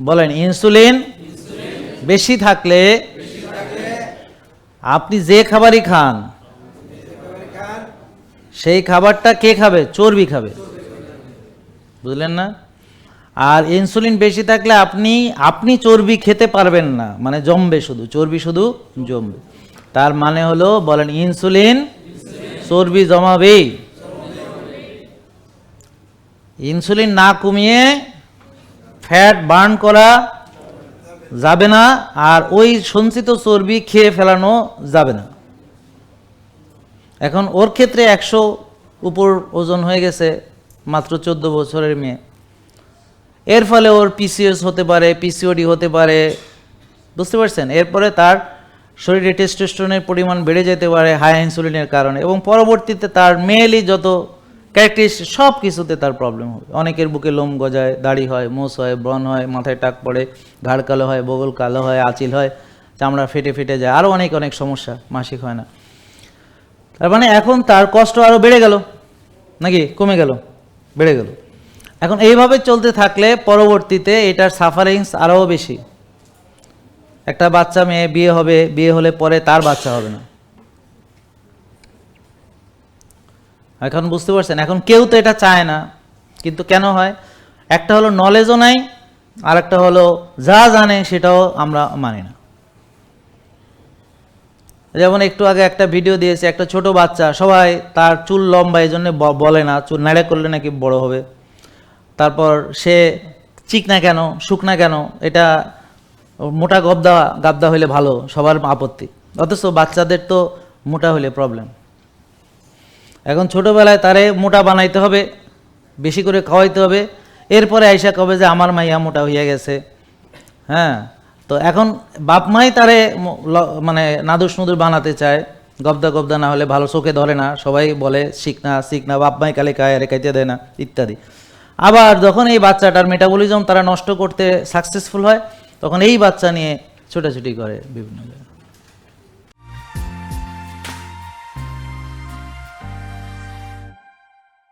বলেন, ইনসুলিন বেশি থাকলে আপনি যে খাবারই খান, সেই খাবারটা কে খাবে? চর্বি খাবে। বুঝলেন না? আর ইনসুলিন বেশি থাকলে আপনি আপনি চর্বি খেতে পারবেন না। মানে জমবে শুধু, চর্বি শুধু জমবে। তার মানে হলো, বলেন, ইনসুলিন চর্বি জমাবেই। ইনসুলিন না কমিয়ে ফ্যাট বার্ন করা যাবে না, আর ওই সঞ্চিত চর্বি খেয়ে ফেলানো যাবে না। এখন ওর ক্ষেত্রে একশো উপর ওজন হয়ে গেছে, মাত্র চোদ্দ বছরের মেয়ে। এর ফলে ওর পিসিএস হতে পারে পিসিওডি হতে পারে, বুঝতে পারছেন? এরপরে তার শরীরে টেস্টোস্টেরনের পরিমাণ বেড়ে যেতে পারে হাই ইনসুলিনের কারণে। এবং পরবর্তীতে তার মেয়েলি যত ক্যারেক্টারিস্টিক সব কিছুতে তার প্রবলেম হবে। অনেকের বুকে লোম গজায়, দাড়ি হয়, মোষ হয়, ব্রণ হয়, মাথায় টাক পড়ে, ঘাড় কালো হয়, বগল কালো হয়, আচিল হয়, চামড়া ফেটে ফেটে যায় আরও অনেক অনেক সমস্যা মাসিক হয় না। তার মানে এখন তার কষ্ট আরও বেড়ে গেল, নাকি কমে গেল? বেড়ে গেল। এখন এইভাবে চলতে থাকলে পরবর্তীতে এটার সাফারিংস আরও বেশি। একটা বাচ্চা মেয়ে, বিয়ে হবে, বিয়ে হলে পরে তার বাচ্চা হবে না। এখন বুঝতে পারছেন? এখন কেউ তো এটা চায় না। কিন্তু কেন হয়? একটা হলো নলেজও নাই আর একটা হলো যা জানে সেটাও আমরা মানি না। যেমন একটু আগে একটা ভিডিও দিয়েছে, একটা ছোট বাচ্চা, সবাই তার চুল লম্বা, এই জন্য বলে না, চুল নাড়ে করলে নাকি বড় হবে। তারপর সে চিক না কেন, শুক না কেন, এটা মোটা গবদা, গাবদা হইলে ভালো, সবার আপত্তি। অথচ বাচ্চাদের তো মোটা হইলে প্রবলেম এখন ছোটোবেলায় তারে মোটা বানাইতে হবে, বেশি করে খাওয়াইতে হবে। এরপরে আইসা কবে যে আমার মাইয়া মোটা হইয়া গেছে। হ্যাঁ তো এখন বাপ মাই তারে মানে নাদুস নুদুর বানাতে চায়। গবদা গবদা না হলে ভালো চোখে ধরে না, সবাই বলে শিখ না শিখ না, বাপ মাই কালে খায়, আরে খাইতে দেয় না, ইত্যাদি। আবার যখন এই বাচ্চাটার মেটাবলিজম তারা নষ্ট করতে সাকসেসফুল হয়, তখন এই বাচ্চা নিয়ে ছোটাছুটি করে বিভিন্ন জায়গায়।